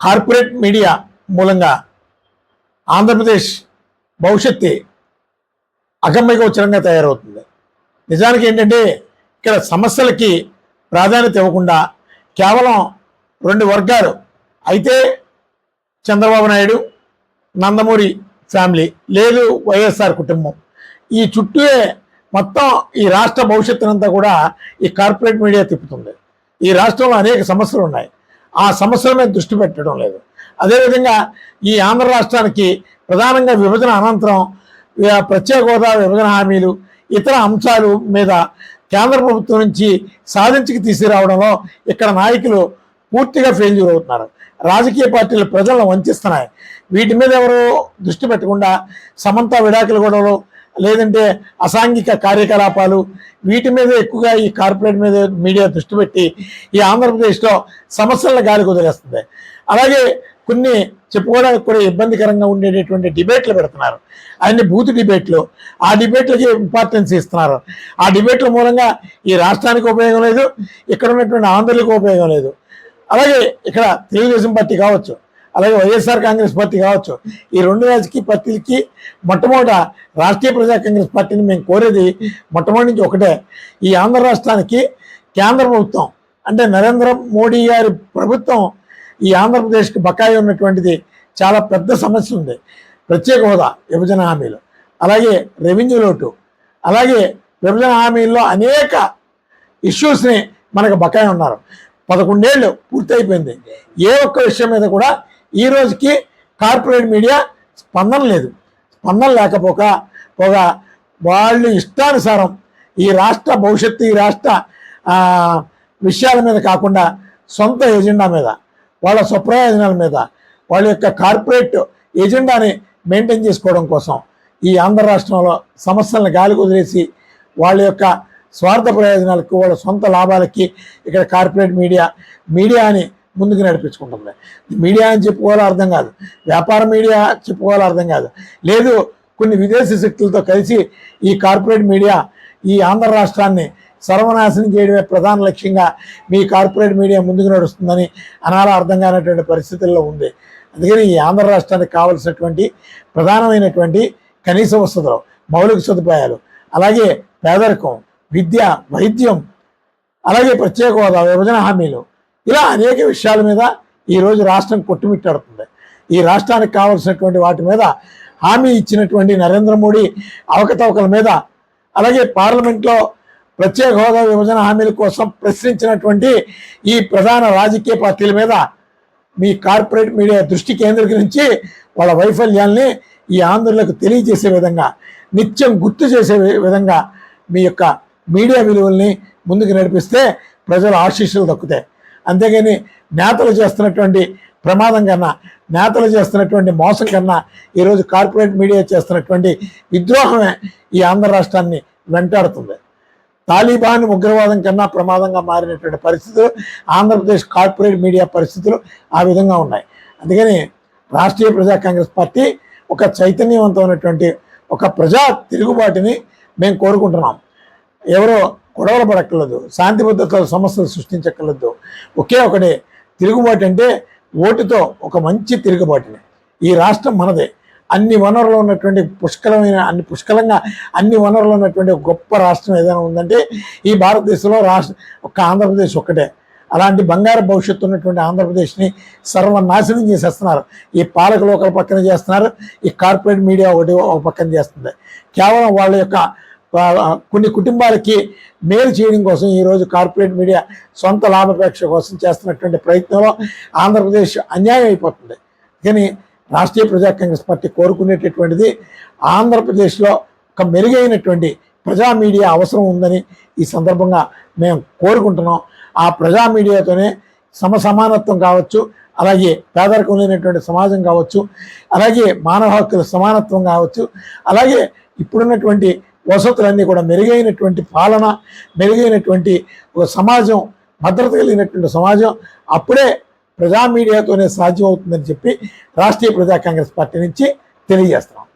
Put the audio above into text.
Corporate media మూలంగా ఆంధ్రప్రదేశ్ భవిష్యత్తు అగమ్యగోచరంగా తయారవుతుంది. నిజానికి ఏంటంటే ఇక్కడ సమస్యలకి ప్రాధాన్యత ఇవ్వకుండా కేవలం రెండు వర్గాలు అయితే చంద్రబాబు నాయుడు నందమూరి ఫ్యామిలీ లేదు వైఎస్ఆర్ కుటుంబం. ఈ చుట్టూ మొత్తం ఈ రాష్ట్ర భవిష్యత్తునంతా కూడా ఈ కార్పొరేట్ మీడియా తిప్పుతుంది. ఈ రాష్ట్రంలో అనేక సమస్యలు ఉన్నాయి. ఆ సమస్యల మీద దృష్టి పెట్టడం లేదు. అదేవిధంగా ఈ ఆంధ్ర రాష్ట్రానికి ప్రధానంగా విభజన అనంతరం ప్రత్యేక హోదా విభజన హామీలు ఇతర అంశాలు మీద కేంద్ర ప్రభుత్వం నుంచి సాధించికి తీసుకురావడంలో ఇక్కడ నాయకులు పూర్తిగా ఫెయిల్యూర్ అవుతున్నారు. రాజకీయ పార్టీలు ప్రజలను వంచిస్తున్నాయి. వీటి మీద ఎవరు దృష్టి పెట్టకుండా సమంత విడాకుల గొడవలు లేదంటే అసాంఘిక కార్యకలాపాలు వీటి మీద ఎక్కువగా ఈ కార్పొరేట్ మీద మీడియా దృష్టి పెట్టి ఈ ఆంధ్రప్రదేశ్లో సమస్యలను గాలి కుదిరేస్తుంది. అలాగే కొన్ని చెప్పుకోవడానికి కూడా ఇబ్బందికరంగా ఉండేటటువంటి డిబేట్లు పెడుతున్నారు. అన్ని బూత్ డిబేట్లు. ఆ డిబేట్లకి ఇంపార్టెన్స్ ఇస్తున్నారు. ఆ డిబేట్ల మూలంగా ఈ రాష్ట్రానికి ఉపయోగం లేదు ఇక్కడ ఉన్నటువంటి ఆంధ్రులకు ఉపయోగం లేదు. అలాగే ఇక్కడ తెలుగుదేశం పార్టీ కావచ్చు. అలాగే వైఎస్ఆర్ కాంగ్రెస్ పార్టీ కావచ్చు. ఈ రెండు రాజకీయ పార్టీలకి మొట్టమొదట రాష్ట్రీయ ప్రజా కాంగ్రెస్ పార్టీని మేము కోరేది మొట్టమొదటి నుంచి ఒకటే. ఈ ఆంధ్ర రాష్ట్రానికి కేంద్ర ప్రభుత్వం అంటే నరేంద్ర మోడీ గారి ప్రభుత్వం ఈ ఆంధ్రప్రదేశ్కి బకాయి ఉన్నటువంటిది చాలా పెద్ద సమస్య ఉంది. ప్రత్యేక హోదా విభజన హామీలు. అలాగే రెవెన్యూ లోటు. అలాగే విభజన హామీల్లో అనేక ఇష్యూస్ని మనకు బకాయి ఉన్నారు. పదకొండేళ్ళు పూర్తయిపోయింది. ఏ ఒక్క విషయం మీద కూడా ఈ రోజుకి కార్పొరేట్ మీడియా స్పందన లేదు. స్పందన లేకపోక పోగా వాళ్ళు ఇష్టానుసారం ఈ రాష్ట్ర భవిష్యత్తు ఈ రాష్ట్ర విషయాల మీద కాకుండా సొంత ఎజెండా మీద వాళ్ళ స్వప్రయోజనాల మీద వాళ్ళ యొక్క కార్పొరేట్ ఎజెండాని మెయింటైన్ చేసుకోవడం కోసం ఈ ఆంధ్ర రాష్ట్రంలో సమస్యలను గాలి కుదిరేసి వాళ్ళ యొక్క స్వార్థ ప్రయోజనాలకు వాళ్ళ సొంత లాభాలకి ఇక్కడ కార్పొరేట్ మీడియా మీడియాని ముందుకు నడిపించుకుంటుంది. మీడియా అని చెప్పుకోవాలో అర్థం కాదు. వ్యాపార మీడియా చెప్పుకోవాలో అర్థం కాదు. లేదు కొన్ని విదేశీ శక్తులతో కలిసి ఈ కార్పొరేట్ మీడియా ఈ ఆంధ్ర రాష్ట్రాన్ని సర్వనాశనం చేయడమే ప్రధాన లక్ష్యంగా మీ కార్పొరేట్ మీడియా ముందుకు నడుస్తుందని అనాలా అర్థం కానటువంటి పరిస్థితుల్లో ఉంది. అందుకని ఈ ఆంధ్ర రాష్ట్రానికి కావలసినటువంటి ప్రధానమైనటువంటి కనీస వసతులు మౌలిక సదుపాయాలు అలాగే పేదరికం విద్య వైద్యం అలాగే ప్రత్యేక హోదా విభజన హామీలు ఇలా అనేక విషయాల మీద ఈరోజు రాష్ట్రం కొట్టుమిట్టాడుతుంది. ఈ రాష్ట్రానికి కావలసినటువంటి వాటి మీద హామీ ఇచ్చినటువంటి నరేంద్ర మోడీ అవకతవకల మీద అలాగే పార్లమెంట్లో ప్రత్యేక హోదా విభజన హామీల కోసం ప్రశ్నించినటువంటి ఈ ప్రధాన రాజకీయ పార్టీల మీద మీ కార్పొరేట్ మీడియా దృష్టి కేంద్రీకరించి వాళ్ళ వైఫల్యాల్ని ఈ ఆంధ్రులకు తెలియజేసే విధంగా నిత్యం గుర్తు చేసే విధంగా మీ యొక్క మీడియా విలువల్ని ముందుకు నడిపిస్తే ప్రజల ఆశీస్సులు దక్కుతాయి. అంతేగాని నేతలు చేస్తున్నటువంటి ప్రమాదం కన్నా నేతలు చేస్తున్నటువంటి మోసం కన్నా ఈరోజు కార్పొరేట్ మీడియా చేస్తున్నటువంటి విద్రోహమే ఈ ఆంధ్ర రాష్ట్రాన్ని వెంటాడుతుంది. తాలిబాన్ ఉగ్రవాదం కన్నా ప్రమాదంగా మారినటువంటి పరిస్థితులు ఆంధ్రప్రదేశ్ కార్పొరేట్ మీడియా పరిస్థితులు ఆ విధంగా ఉన్నాయి. అందుకని రాష్ట్రీయ ప్రజా కాంగ్రెస్ పార్టీ ఒక చైతన్యవంతమైనటువంటి ఒక ప్రజా తిరుగుబాటుని మేము కోరుకుంటున్నాం. ఎవరో గొడవలు పడక్కర్లేదు శాంతి భద్రతల సమస్యలు సృష్టించక్కర్లేదు. ఒకే ఒకటే తిరుగుబాటు అంటే ఓటుతో ఒక మంచి తిరుగుబాటుని. ఈ రాష్ట్రం మనదే. అన్ని వనరులు ఉన్నటువంటి పుష్కలమైన అన్ని పుష్కలంగా అన్ని వనరులు ఉన్నటువంటి గొప్ప రాష్ట్రం ఏదైనా ఉందంటే ఈ భారతదేశంలో రాష్ట్ర ఒక్క ఆంధ్రప్రదేశ్ ఒక్కటే. అలాంటి బంగారు భవిష్యత్తు ఉన్నటువంటి ఆంధ్రప్రదేశ్ని సర్వనాశనం చేసేస్తున్నారు. ఈ పాలకులు ఒకరి పక్కన చేస్తున్నారు ఈ కార్పొరేట్ మీడియా ఒకటి ఒక పక్కన చేస్తుంది. కేవలం వాళ్ళ యొక్క కొన్ని కుటుంబాలకి మేలు చేయడం కోసం ఈరోజు కార్పొరేట్ మీడియా సొంత లాభాపేక్ష కోసం చేస్తున్నటువంటి ప్రయత్నంలో ఆంధ్రప్రదేశ్ అన్యాయం అయిపోతుంది. కానీ రాష్ట్రీయ ప్రజా కాంగ్రెస్ పార్టీ కోరుకునేటటువంటిది ఆంధ్రప్రదేశ్లో ఒక మెరుగైనటువంటి ప్రజా మీడియా అవసరం ఉందని ఈ సందర్భంగా మేము కోరుకుంటున్నాం. ఆ ప్రజా మీడియాతోనే సమసమానత్వం కావచ్చు అలాగే పేదరికం లేనటువంటి సమాజం కావచ్చు అలాగే మానవ హక్కుల సమానత్వం కావచ్చు అలాగే ఇప్పుడున్నటువంటి వసతులన్నీ కూడా మెరుగైనటువంటి పాలన మెరుగైనటువంటి ఒక సమాజం భద్రత కలిగినటువంటి సమాజం అప్పుడే ప్రజా మీడియాతోనే సాధ్యం అవుతుందని చెప్పి రాష్ట్రీయ ప్రజా కాంగ్రెస్ పార్టీ నుంచి తెలియజేస్తున్నాం.